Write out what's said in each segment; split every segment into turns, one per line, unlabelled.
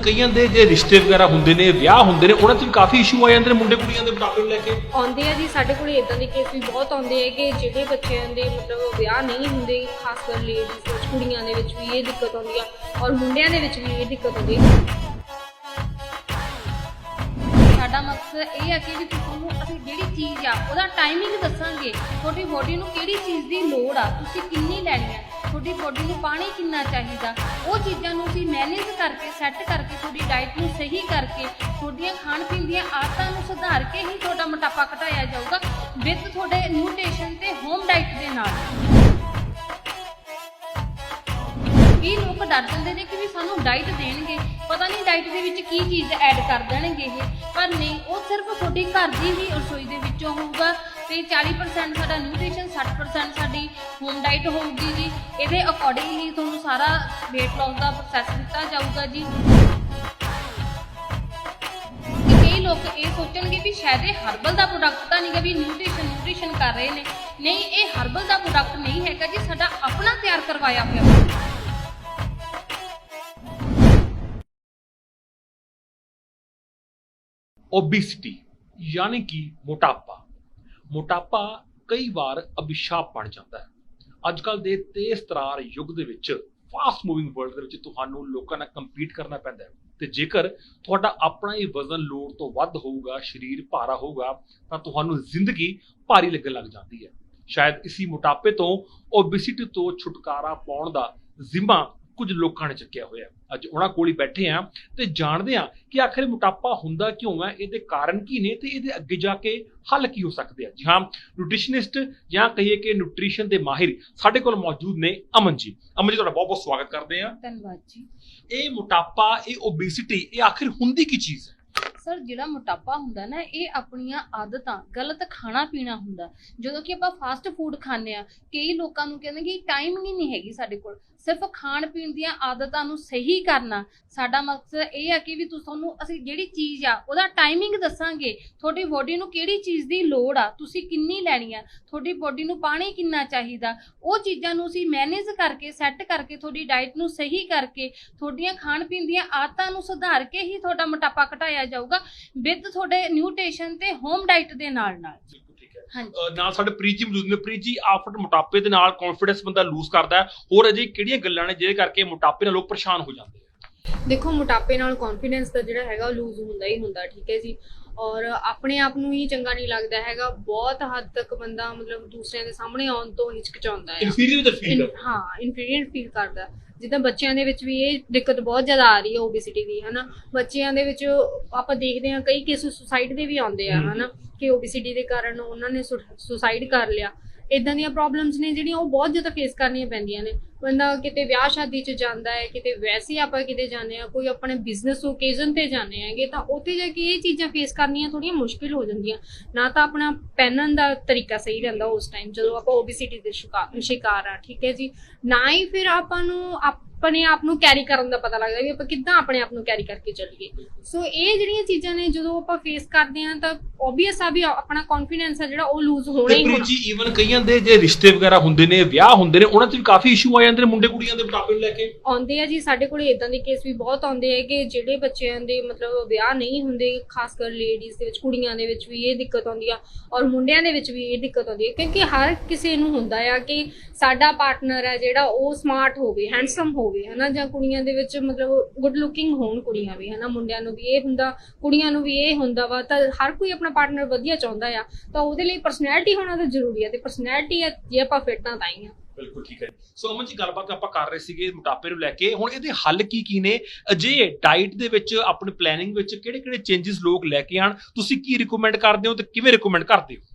ਕਈਆਂ ਦੇ ਜੇ ਰਿਸ਼ਤੇ ਵਗੈਰਾ ਹੁੰਦੇ ਨੇ, ਵਿਆਹ ਹੁੰਦੇ ਨੇ, ਉਹਨਾਂ 'ਚ ਵੀ ਕਾਫੀ ਇਸ਼ੂ ਆ ਜਾਂਦੇ ਨੇ ਮੁੰਡੇ ਕੁੜੀਆਂ ਦੇ ਮੁਕਾਬਲੇ ਨੂੰ ਲੈ ਕੇ।
ਆਉਂਦੇ ਆ ਜੀ, ਸਾਡੇ ਕੋਲ ਇਦਾਂ ਦੇ ਕੇਸ ਵੀ ਬਹੁਤ ਆਉਂਦੇ ਆ ਕਿ ਜਿਹੜੇ ਬੱਚਿਆਂ ਦੇ ਮਤਲਬ ਵਿਆਹ ਨਹੀਂ ਹੁੰਦੇ, ਖਾਸ ਕਰ ਲੇਡੀਜ਼ ਕੁੜੀਆਂ ਦੇ ਵਿੱਚ ਵੀ ਇਹ ਦਿੱਕਤ ਆਉਂਦੀ ਆ ਔਰ ਮੁੰਡਿਆਂ ਦੇ ਵਿੱਚ ਵੀ ਇਹ ਦਿੱਕਤ ਆਉਂਦੀ ਆ।
ਸਾਡਾ ਮਕਸਦ ਇਹ ਹੈ ਕਿ ਵੀ ਤੁਹਾਨੂੰ ਅਸੀਂ ਜਿਹੜੀ ਚੀਜ਼ ਆ, ਉਹਦਾ ਟਾਈਮਿੰਗ ਦੱਸਾਂਗੇ, ਤੁਹਾਡੀ ਬੋਡੀ ਨੂੰ ਕਿਹੜੀ ਚੀਜ਼ ਦੀ ਲੋੜ ਆ, ਤੁਸੀਂ ਕਿੰਨੀ ਲੈਣੀ ਆ। ਤੁਹਾਡੀ ਬੋਡੀ ਨੂੰ ਪਾਣੀ ਕਿੰਨਾ ਚਾਹੀਦਾ? ਉਹ ਚੀਜ਼ਾਂ ਨੂੰ ਅਸੀਂ ਮੈਨੇਜ ਕਰਕੇ ਸੈੱਟ ਕਰਕੇ, ਤੁਹਾਡੀ ਡਾਈਟ ਨੂੰ ਸਹੀ ਕਰਕੇ, ਤੁਹਾਡੀਆਂ ਖਾਣ ਪੀਣ ਦੀਆਂ ਆਦਤਾਂ ਨੂੰ ਸੁਧਾਰ ਕੇ ਹੀ ਤੁਹਾਡਾ ਮੋਟਾਪਾ ਘਟਾਇਆ ਜਾਊਗਾ ਵਿਦ ਤੁਹਾਡੇ ਨਿਊਟ੍ਰੀਸ਼ਨ ਤੇ ਹੋਮ ਡਾਈਟ ਦੇ ਨਾਲ। ਇਹ ਲੋਕ ਡਰ ਜਾਂਦੇ ਨੇ ਕਿ ਵੀ ਸਾਨੂੰ ਡਾਈਟ ਦੇਣਗੇ। ਪਤਾ ਨਹੀਂ ਡਾਈਟ ਦੇ ਵਿੱਚ ਕੀ ਚੀਜ਼ ਐਡ ਕਰ ਦੇਣਗੇ ਇਹ। ਪਰ ਨਹੀਂ, ਉਹ ਸਿਰਫ ਤੁਹਾਡੀ ਘਰ ਦੀ ਹੀ ਰਸੋਈ ਦੇ ਵਿੱਚੋਂ ਹੋਊਗਾ। ਤੇ 40% ਸਾਡਾ ਨਿਊਟ੍ਰੀਸ਼ਨ 60% ਸਾਡੀ ਹੋਮ ਡਾਈਟ ਹੋਊਗੀ ਜੀ। ਇਹਦੇ ਅਕੋਰਡਿੰਗ ਤੁਹਾਨੂੰ ਸਾਰਾ weight loss ਦਾ ਪ੍ਰੋਸੈਸ ਦਿੱਤਾ ਜਾਊਗਾ ਜੀ। ਕਈ ਲੋਕ ਇਹ ਸੋਚਣਗੇ ਵੀ ਸ਼ਾਇਦ ਇਹ ਹਰਬਲ ਦਾ ਪ੍ਰੋਡਕਟ ਤਾਂ ਨਹੀਂਗਾ ਵੀ ਨਿਊਟ੍ਰੀਸ਼ਨ ਨਿਊਟ੍ਰੀਸ਼ਨ ਕਰ ਰਹੇ ਨੇ। ਨਹੀਂ, ਇਹ ਹਰਬਲ ਦਾ ਪ੍ਰੋਡਕਟ ਨਹੀਂ ਹੈਗਾ ਜੀ, ਸਾਡਾ ਆਪਣਾ ਤਿਆਰ ਕਰਵਾਇਆ ਹੋਇਆ। Product ਹੈ।
ਓਬਿਸਿਟੀ ਯਾਨੀ ਮੋਟਾਪਾ ਕਈ ਵਾਰ ਅਭਿਸ਼ਾਪ ਬਣ ਜਾਂਦਾ ਹੈ। ਅੱਜ ਕੱਲ ਦੇ ਤੇਜ਼ ਤਰਾਰ ਯੁੱਗ ਦੇ ਵਿੱਚ ਫਾਸਟ ਮੂਵਿੰਗ ਵਰਲਡ ਦੇ ਵਿੱਚ ਤੁਹਾਨੂੰ ਲੋਕਾਂ ਨਾਲ ਕੰਪੀਟ ਕਰਨਾ ਪੈਂਦਾ ਹੈ। ਤੇ ਜੇਕਰ ਤੁਹਾਡਾ ਆਪਣਾ ਹੀ ਵਜ਼ਨ ਲੋੜ ਤੋਂ ਵੱਧ ਹੋਊਗਾ, ਸਰੀਰ ਭਾਰਾ ਹੋਊਗਾ, ਤਾਂ ਤੁਹਾਨੂੰ ਜ਼ਿੰਦਗੀ ਭਾਰੀ ਲੱਗਣ ਲੱਗ ਜਾਂਦੀ ਹੈ। ਸ਼ਾਇਦ ਇਸੀ ਮੋਟਾਪੇ ਤੋਂ ਓਬਿਸਿਟੀ ਤੋਂ ਛੁਟਕਾਰਾ ਪਾਉਣ ਦਾ ਜ਼ਿੰਮਾ ਕੁਝ ਲੋਕਾਂ ਨੇ ਚੱਕਿਆ ਹੋਇਆ। ਅੱਜ ਉਹਨਾਂ ਕੋਲ ਹੀ ਬੈਠੇ ਆ ਤੇ ਜਾਣਦੇ ਆ ਕਿ ਆਖਿਰ ਮੋਟਾਪਾ ਹੁੰਦਾ ਕਿਉਂ ਹੈ ਇਹਦੇ ਕਾਰਨ ਕੀ ਨੇ ਤੇ ਇਹਦੇ ਅੱਗੇ ਜਾ ਕੇ ਹੱਲ ਕੀ ਹੋ ਸਕਦੇ ਆ। ਜੀ ਹਾਂ ਨਿਊਟ੍ਰੀਸ਼ਨਿਸਟ ਜਾਂ ਕਹੀਏ ਕਿ ਨਿਊਟ੍ਰੀਸ਼ਨ ਦੇ ਮਾਹਿਰ ਸਾਡੇ ਕੋਲ ਮੌਜੂਦ ਨੇ ਅਮਨ ਜੀ। ਅਮਨ ਜੀ ਤੁਹਾਡਾ ਬਹੁਤ ਬਹੁਤ ਸਵਾਗਤ ਕਰਦੇ ਆ
ਧੰਨਵਾਦ ਜੀ।
ਇਹ ਮੋਟਾਪਾ ਇਹ ਓਬੇਸਿਟੀ ਇਹ ਆਖਿਰ ਹੁੰਦੀ ਕੀ ਚੀਜ਼ ਹੈ?
ਸਰ ਜਿਹੜਾ ਮੋਟਾਪਾ ਹੁੰਦਾ ਨਾ ਇਹ ਆਪਣੀਆਂ ਆਦਤਾਂ ਗਲਤ ਖਾਣਾ ਪੀਣਾ ਹੁੰਦਾ। ਜਦੋਂ ਕਿ ਆਪਾਂ ਫਾਸਟ ਫੂਡ ਖਾਂਦੇ ਆ ਕਈ ਲੋਕਾਂ ਨੂੰ ਕਹਿੰਦੇ ਕਿ ਟਾਈਮ ਹੀ ਨਹੀਂ ਹੈਗੀ ਸਾਡੇ ਕੋਲ। ਸਿਰਫ ਖਾਣ ਪੀਣ ਦੀਆਂ ਆਦਤਾਂ ਨੂੰ ਸਹੀ ਕਰਨਾ। ਸਾਡਾ ਮਕਸਦ ਇਹ ਆ ਕਿ ਵੀ ਤੁਸੀਂ ਤੁਹਾਨੂੰ ਅਸੀਂ ਜਿਹੜੀ ਚੀਜ਼ ਆ, ਉਹਦਾ ਟਾਈਮਿੰਗ ਦੱਸਾਂਗੇ। ਤੁਹਾਡੀ ਬੋਡੀ ਨੂੰ ਕਿਹੜੀ ਚੀਜ਼ ਦੀ ਲੋੜ ਆ, ਤੁਸੀਂ ਕਿੰਨੀ ਲੈਣੀ ਆ, ਤੁਹਾਡੀ ਬੋਡੀ ਨੂੰ ਪਾਣੀ ਕਿੰਨਾ ਚਾਹੀਦਾ, ਉਹ ਚੀਜ਼ਾਂ ਨੂੰ ਅਸੀਂ ਮੈਨੇਜ ਕਰਕੇ ਸੈੱਟ ਕਰਕੇ, ਤੁਹਾਡੀ ਡਾਈਟ ਨੂੰ ਸਹੀ ਕਰਕੇ, ਤੁਹਾਡੀਆਂ ਖਾਣ ਪੀਣ ਦੀਆਂ ਆਦਤਾਂ ਨੂੰ ਸੁਧਾਰ ਕੇ ਹੀ ਤੁਹਾਡਾ ਮੋਟਾਪਾ ਘਟਾਇਆ ਜਾਊਗਾ ਵਿਦ ਤੁਹਾਡੇ ਨਿਊਟ੍ਰੀਸ਼ਨ ਤੇ ਹੋਮ ਡਾਈਟ ਦੇ ਨਾਲ ਨਾਲ
ਨਾਲ ਸਾਡੇ ਪ੍ਰੀਤ ਜੀ ਮੌਜੂਦ ਨੇ। ਪ੍ਰੀਤ ਜੀ ਆਫਟਰ ਮੋਟਾਪੇ ਦੇ ਨਾਲ ਕੌਨਫੀਡੈਂਸ ਬੰਦਾ ਲੂਜ਼ ਕਰਦਾ ਹੈ। ਹੋਰ ਅਜੇ ਕਿਹੜੀਆਂ ਗੱਲਾਂ ਨੇ ਜਿਹਦੇ ਕਰਕੇ ਮੋਟਾਪੇ ਨਾਲ ਲੋਕ ਪਰੇਸ਼ਾਨ ਹੋ ਜਾਂਦੇ ਆ?
ਦੇਖੋ ਮੋਟਾਪੇ ਨਾਲ ਕੌਨਫੀਡੈਂਸ ਦਾ ਜਿਹੜਾ ਹੈਗਾ ਉਹ ਲੂਜ਼ ਹੁੰਦਾ ਹੀ ਹੁੰਦਾ ਠੀਕ ਹੈ ਜੀ। ਔਰ ਆਪਣੇ ਆਪ ਨੂੰ ਹੀ ਚੰਗਾ ਨਹੀਂ ਲੱਗਦਾ ਹੈਗਾ। ਬਹੁਤ ਹੱਦ ਤੱਕ ਬੰਦਾ ਮਤਲਬ ਦੂਸਰਿਆਂ ਦੇ ਸਾਹਮਣੇ ਆਉਣ ਤੋਂ ਹਿਚਕਚਾਉਂਦਾ ਹੈ।
ਇਨਫੀਰੀਅਰ ਫੀਲ
ਹਾਂ ਇਨਫੀਰੀਅਰ ਫੀਲ ਕਰਦਾ। ਜਿੱਦਾਂ ਬੱਚਿਆਂ ਦੇ ਵਿੱਚ ਵੀ ਇਹ ਦਿੱਕਤ ਬਹੁਤ ਜ਼ਿਆਦਾ ਆ ਰਹੀ ਹੈ ਓਬੇਸਿਟੀ ਦੀ, ਹਨਾ? ਬੱਚਿਆਂ ਦੇ ਵਿੱਚ ਆਪਾਂ ਦੇਖਦੇ ਹਾਂ, ਕਈ ਕੇਸ ਸੁਸਾਈਡ ਦੇ ਵੀ ਆਉਂਦੇ ਆ, ਹਨਾ? ਕਿ ਓਬੇਸਿਟੀ ਦੇ ਕਾਰਨ ਉਹਨਾਂ ਨੇ ਸੁਸਾਈਡ ਕਰ ਲਿਆ। ਇਦਾਂ ਦੀਆਂ ਪ੍ਰੋਬਲਮਸ ਨੇ ਜਿਹੜੀਆਂ ਉਹ ਬਹੁਤ ਜ਼ਿਆਦਾ ਫੇਸ ਕਰਨੀਆਂ ਪੈਂਦੀਆਂ ਨੇ। ਬੰਦਾ ਕਿਤੇ ਵਿਆਹ ਸ਼ਾਦੀ 'ਚ ਜਾਂਦਾ ਹੈ, ਕਿਤੇ ਵੈਸੇ ਆਪਾਂ ਕਿਤੇ ਜਾਂਦੇ ਆ ਕੋਈ ਆਪਣੇ ਬਿਜ਼ਨਸ ਓਕੇਜ਼ਨ ਤੇ ਜਾਂਦੇ ਹੈਗੇ, ਤਾਂ ਉੱਥੇ ਜਾ ਕੇ ਇਹ ਚੀਜ਼ਾਂ ਫੇਸ ਕਰਨੀਆਂ ਥੋੜੀਆਂ ਮੁਸ਼ਕਿਲ ਹੋ ਜਾਂਦੀਆਂ। ਨਾ ਤਾਂ ਆਪਣਾ ਪਹਿਨਣ ਦਾ ਤਰੀਕਾ ਸਹੀ ਰਹਿੰਦਾ ਉਸ ਟਾਈਮ ਜਦੋਂ ਆਪਾਂ ਓਬੇਸਿਟੀ ਦੇ ਸ਼ਿਕਾਰ ਸ਼ਿਕਾਰ ਆ ਠੀਕ ਹੈ ਜੀ। ਨਾ ਹੀ ਫਿਰ ਆਪਾਂ ਨੂੰ ਆਪਣੇ ਆਪ ਨੂੰ ਕੈਰੀ ਕਰਨ ਦਾ ਪਤਾ ਲੱਗਦਾ ਵੀ ਆਪਾਂ ਕਿੱਦਾਂ ਆਪਣੇ ਆਪ ਨੂੰ ਕੈਰੀ ਕਰਕੇ ਚੱਲੀਏ। ਸੋ ਇਹ ਜਿਹੜੀਆਂ ਚੀਜ਼ਾਂ ਨੇ ਜਦੋਂ ਆਪਾਂ ਫੇਸ ਕਰਦੇ ਹਾਂ ਤਾਂ ਓਬਵੀਅਸ ਆ ਵੀ ਆਪਣਾ ਕੌਨਫੀਡੈਂਸ ਆ ਜਿਹੜਾ ਉਹ ਲੂਜ਼ ਹੋਣਾ ਹੀ ਹੋਣਾ।
ਜੀ ਈਵਨ ਕਈਆਂ ਦੇ ਜੇ ਰਿਸ਼ਤੇ ਵਗੈਰਾ ਹੁੰਦੇ ਨੇ ਵਿਆਹ ਹੁੰਦੇ ਨੇ ਉਹਨਾਂ 'ਚ ਵੀ ਕਾਫੀ ਇਸ਼ੂ ਆ ਜਾਂਦੇ ਨੇ ਮੁੰਡੇ ਕੁੜੀਆਂ ਦੇ ਮੁਕਾਬਲੇ ਨੂੰ ਲੈ ਕੇ।
ਆਉਂਦੇ ਆ ਜੀ ਸਾਡੇ ਕੋਲ ਇਦਾਂ ਦੇ ਕੇਸ ਵੀ ਬਹੁਤ ਆਉਂਦੇ ਆ ਕਿ ਜਿਹੜੇ ਬੱਚਿਆਂ ਦੇ ਮਤਲਬ ਵਿਆਹ ਨਹੀਂ ਹੁੰਦੇ ਖਾਸ ਕਰ ਲੇਡੀਜ਼ ਦੇ ਵਿੱਚ ਕੁੜੀਆਂ ਦੇ ਵਿੱਚ ਵੀ ਇਹ ਦਿੱਕਤ ਆਉਂਦੀ ਆ ਔਰ ਮੁੰਡਿਆਂ ਦੇ ਵਿੱਚ ਵੀ ਇਹ ਦਿੱਕਤ ਆਉਂਦੀ ਹੈ ਕਿਉਂਕਿ ਹਰ ਕਿਸੇ ਨੂੰ ਹੁੰਦਾ ਆ ਕਿ ਸਾਡਾ ਪਾਰਟਨਰ ਹੈ ਜਿਹੜਾ ਉਹ ਸਮਾਰਟ ਹੋਵੇ ਹੈਂਡਸਮ ਹੋਵੇ। ਹਨਾ? ਜਾਂ ਕੁੜੀਆਂ ਦੇ ਵਿੱਚ ਮਤਲਬ ਗੁੱਡ ਲੁਕਿੰਗ ਹੋਣ ਕੁੜੀਆਂ ਵੀ, ਹਨਾ? ਮੁੰਡਿਆਂ ਨੂੰ ਵੀ ਇਹ ਹੁੰਦਾ, ਕੁੜੀਆਂ ਨੂੰ ਵੀ ਇਹ ਹੁੰਦਾ ਵਾ। ਤਾਂ ਹਰ ਕੋਈ ਆਪਣਾ ਪਾਰਟਨਰ ਵਧੀਆ ਚਾਹੁੰਦਾ ਆ। ਤਾਂ ਉਹਦੇ ਲਈ ਪਰਸਨੈਲਿਟੀ ਹੋਣਾ ਤਾਂ ਜ਼ਰੂਰੀ ਹੈ ਤੇ ਪਰਸਨੈਲਿਟੀ ਜੇ ਆਪਾਂ ਫਿੱਟ ਤਾਂ ਹੀ ਆ।
ਬਿਲਕੁਲ ਠੀਕ ਹੈ ਸੋ ਅਮਨ ਜੀ, ਗੱਲਬਾਤ ਆਪਾਂ ਕਰ ਰਹੇ ਸੀਗੇ ਮੋਟਾਪੇ ਨੂੰ ਲੈ ਕੇ। ਹੁਣ ਇਹਦੇ ਹੱਲ ਕੀ ਕੀ ਨੇ? ਅਜੇ ਡਾਈਟ ਦੇ ਵਿੱਚ, ਆਪਣੇ ਪਲੈਨਿੰਗ ਵਿੱਚ ਕਿਹੜੇ ਕਿਹੜੇ ਚੇਂजेस ਲੋਕ ਲੈ ਕੇ ਆਣ? ਤੁਸੀਂ ਕੀ ਰਿਕਮੈਂਡ ਕਰਦੇ ਹੋ ਤੇ ਕਿਵੇਂ ਰਿਕਮੈਂਡ ਕਰਦੇ ਹੋ?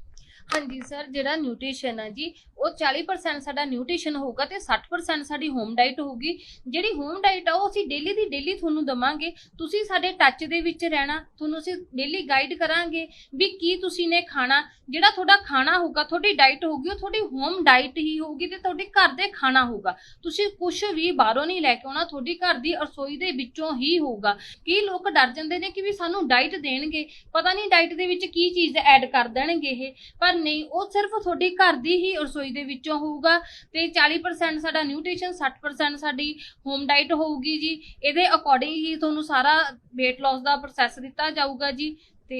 ਹਾਂਜੀ ਸਰ, ਜਿਹੜਾ ਨਿਊਟ੍ਰੀਸ਼ਨ ਹੈ ਜੀ, ਉਹ 40% ਸਾਡਾ ਨਿਊਟ੍ਰੀਸ਼ਨ ਹੋਊਗਾ ਤੇ 60% ਸਾਡੀ ਹੋਮ ਡਾਈਟ ਹੋਊਗੀ। ਜਿਹੜੀ ਹੋਮ ਡਾਈਟ ਆ, ਉਹ ਅਸੀਂ ਡੇਲੀ ਦੀ ਡੇਲੀ ਤੁਹਾਨੂੰ ਦਵਾਂਗੇ। ਤੁਸੀਂ ਸਾਡੇ ਟੱਚ ਦੇ ਵਿੱਚ ਰਹਿਣਾ, ਤੁਹਾਨੂੰ ਅਸੀਂ ਡੇਲੀ ਗਾਈਡ ਕਰਾਂਗੇ ਵੀ ਕੀ ਤੁਸੀਂ ਨੇ ਖਾਣਾ। ਜਿਹੜਾ ਤੁਹਾਡਾ ਖਾਣਾ ਹੋਊਗਾ, ਤੁਹਾਡੀ ਡਾਈਟ ਹੋਊਗੀ, ਉਹ ਤੁਹਾਡੀ ਹੋਮ ਡਾਈਟ ਹੀ ਹੋਊਗੀ ਤੇ ਤੁਹਾਡੇ ਘਰ ਦੇ ਖਾਣਾ ਹੋਊਗਾ। ਤੁਸੀਂ ਕੁਝ ਵੀ ਬਾਹਰੋਂ ਨਹੀਂ ਲੈ ਕੇ ਆਉਣਾ, ਤੁਹਾਡੀ ਘਰ ਦੀ ਰਸੋਈ ਦੇ ਵਿੱਚੋਂ ਹੀ ਹੋਊਗਾ। ਕੀ ਲੋਕ ਡਰ ਜਾਂਦੇ ਨੇ ਕਿ ਵੀ ਸਾਨੂੰ ਡਾਈਟ ਦੇਣਗੇ। ਪਤਾ ਨਹੀਂ ਡਾਈਟ ਦੇ ਵਿੱਚ ਕੀ ਚੀਜ਼ ਐਡ ਕਰ ਦੇਣਗੇ ਇਹ। ਪਰ ਨਹੀਂ ਉਹ ਸਿਰਫ ਤੁਹਾਡੀ ਘਰ ਦੀ ਹੀ ਰਸੋਈ ਦੇ ਵਿੱਚੋਂ ਹੋਊਗਾ ਤੇ 40% ਸਾਡਾ ਨਿਊਟ੍ਰੀਸ਼ਨ 60% ਸਾਡੀ ਹੋਮ ਡਾਈਟ ਹੋਊਗੀ ਜੀ। ਇਹਦੇ ਅਕੋਰਡਿੰਗ ਹੀ ਤੁਹਾਨੂੰ ਸਾਰਾ weight loss ਦਾ ਪ੍ਰੋਸੈਸ ਦਿੱਤਾ ਜਾਊਗਾ ਜੀ ਤੇ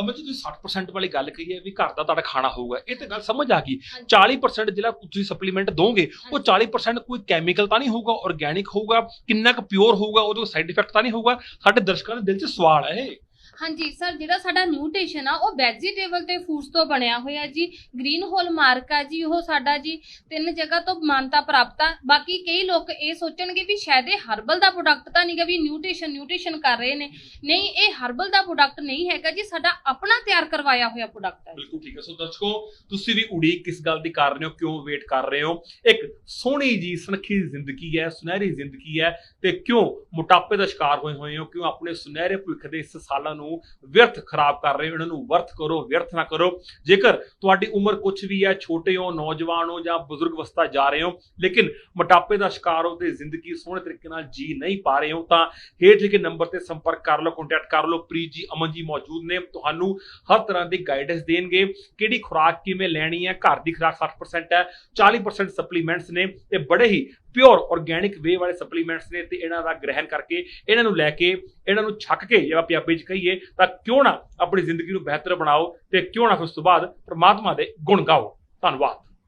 ਅਮਰ ਜੀ ਤੁਸੀਂ 60% ਵਾਲੀ ਗੱਲ ਕਹੀ ਹੈ ਵੀ ਘਰ ਦਾ ਤੁਹਾਡਾ ਖਾਣਾ ਹੋਊਗਾ। ਇਹ ਤੇ ਗੱਲ ਸਮਝ ਆ ਗਈ।
ਹਾਂਜੀ।
40% ਜਿਹੜਾ ਤੁਸੀਂ ਸਪਲੀਮੈਂਟ ਦੋਗੇ ਉਹ 40% ਕੋਈ ਕੈਮੀਕਲ ਤਾਂ ਨਹੀਂ ਹੋਊਗਾ ਆਰਗੈਨਿਕ ਹੋਊਗਾ ਕਿੰਨਾ ਕੁ ਪਿਓਰ ਹੋਊਗਾ ਉਹਦੇ ਸਾਈਡ ਇਫੈਕਟ ਤਾਂ ਨਹੀਂ ਹੋਊਗਾ। ਸਾਡੇ ਦਰਸ਼ਕਾਂ ਦੇ ਦਿਲ 'ਚ ਸਵਾਲ ਹੈ ਇਹ।
ਹਾਂਜੀ, ਸਰ, ਜਿਹੜਾ ਸਾਡਾ ਨਿਊਟ੍ਰੀਸ਼ਨ ਆ, ਉਹ ਵੈਜੀਟੇਬਲ ਤੇ ਫੂਡਸ ਤੋਂ ਬਣਿਆ ਹੋਇਆ ਜੀ। ਗ੍ਰੀਨ ਹੋਲ ਮਾਰਕ ਆ ਜੀ, ਉਹ ਸਾਡਾ ਜੀ। ਤਿੰਨ ਜਗ੍ਹਾ ਤੋਂ ਮਾਨਤਾ ਪ੍ਰਾਪਤ ਆ। ਬਾਕੀ ਕਈ ਲੋਕ ਇਹ ਸੋਚਣਗੇ ਵੀ ਸ਼ਾਇਦ ਇਹ ਹਰਬਲ ਦਾ ਪ੍ਰੋਡਕਟ ਤਾਂ ਨਹੀਂਗਾ ਵੀ ਨਿਊਟ੍ਰੀਸ਼ਨ ਨਿਊਟ੍ਰੀਸ਼ਨ ਕਰ ਰਹੇ ਨੇ। ਨਹੀਂ, ਇਹ ਹਰਬਲ ਦਾ ਪ੍ਰੋਡਕਟ ਨਹੀਂ ਹੈਗਾ ਜੀ, ਸਾਡਾ ਆਪਣਾ ਤਿਆਰ ਕਰਵਾਇਆ ਹੋਇਆ ਪ੍ਰੋਡਕਟ ਹੈ
ਬਿਲਕੁਲ ਠੀਕ ਹੈ ਸੋ ਦਰਸ਼ਕੋ, ਤੁਸੀਂ ਵੀ ਉਡੀਕ ਕਿਸ ਗੱਲ ਦੀ ਕਰ ਰਹੇ ਹੋ, ਕਿਉਂ ਵੇਟ ਕਰ ਰਹੇ ਹੋ? ਇੱਕ ਸੋਹਣੀ ਜੀ, ਸੁਨੱਖੀ ਜ਼ਿੰਦਗੀ ਹੈ, ਸੁਨਹਿਰੀ ਜ਼ਿੰਦਗੀ ਹੈ ਤੇ ਕਿਉਂ ਮੋਟਾਪੇ ਦਾ ਸ਼ਿਕਾਰ ਹੋਏ ਹੋਏ ਹੋ? ਕਿਉਂ ਆਪਣੇ ਸੁਨਹਿਰੇ ਭੁੱਖ ਦੇ ਇਸ ਸਾਲਾਂ ਨੂੰ ਵਿਅਰਥ ਖਰਾਬ ਕਰ ਰਹੇ ਹੋ ਇਹਨਾਂ ਨੂੰ ਵਰਤ ਕਰੋ, ਵਿਅਰਥ ਨਾ ਕਰੋ। ਜੇਕਰ ਤੁਹਾਡੀ ਉਮਰ ਕੁਝ ਵੀ ਹੈ, ਛੋਟੇ ਹੋ, ਨੌਜਵਾਨ ਹੋ ਜਾਂ ਬਜ਼ੁਰਗ ਅਵਸਥਾ ਜਾ ਰਹੇ ਹੋ, ਲੇਕਿਨ ਮੋਟਾਪੇ ਦਾ ਸ਼ਿਕਾਰ ਹੋ ਤੇ ਜ਼ਿੰਦਗੀ ਸੋਹਣੇ ਤਰੀਕੇ ਨਾਲ ਜੀ ਨਹੀਂ ਪਾ ਰਹੇ ਹੋ, ਤਾਂ ਹੇਠ ਲਿਖੇ ਨੰਬਰ ਤੇ ਸੰਪਰਕ ਕਰ ਲਓ ਕੰਟੈਕਟ ਕਰ ਲਓ। ਪ੍ਰੀਤ ਜੀ, ਅਮਨ ਜੀ ਮੌਜੂਦ ਨੇ, ਤੁਹਾਨੂੰ ਹਰ ਤਰ੍ਹਾਂ ਦੀ ਗਾਈਡੈਂਸ ਦੇਣਗੇ। ਕਿਹੜੀ ਖੁਰਾਕ ਕਿਵੇਂ ਲੈਣੀ ਹੈ? ਘਰ ਦੀ ਖੁਰਾਕ 60% ਹੈ 40% ਸਪਲੀਮੈਂਟਸ ਨੇ ਤੇ ਬੜੇ ਹੀ ਪਿਓਰ ਆਰਗੈਨਿਕ ਵੇ ਵਾਲੇ ਸਪਲੀਮੈਂਟਸ ਨੇ ਤੇ ਇਹਨਾਂ ਦਾ ਗ੍ਰਹਿਣ ਕਰਕੇ ਇਹਨਾਂ ਨੂੰ ਲੈ ਕੇ, ਇਹਨਾਂ ਨੂੰ ਛੱਕ ਕੇ ਜੇ ਆਪਾਂ ਪੰਜਾਬੀ ਚ ਕਹੀਏ, ਤਾਂ ਕਿਉਂ ਨਾ ਆਪਣੀ ਜ਼ਿੰਦਗੀ ਨੂੰ ਬਿਹਤਰ ਬਣਾਓ ਤੇ ਕਿਉਂ ਨਾ ਉਸ ਤੋਂ ਬਾਅਦ ਪ੍ਰਮਾਤਮਾ ਦੇ ਗੁਣ ਗਾਓ। ਧੰਨਵਾਦ।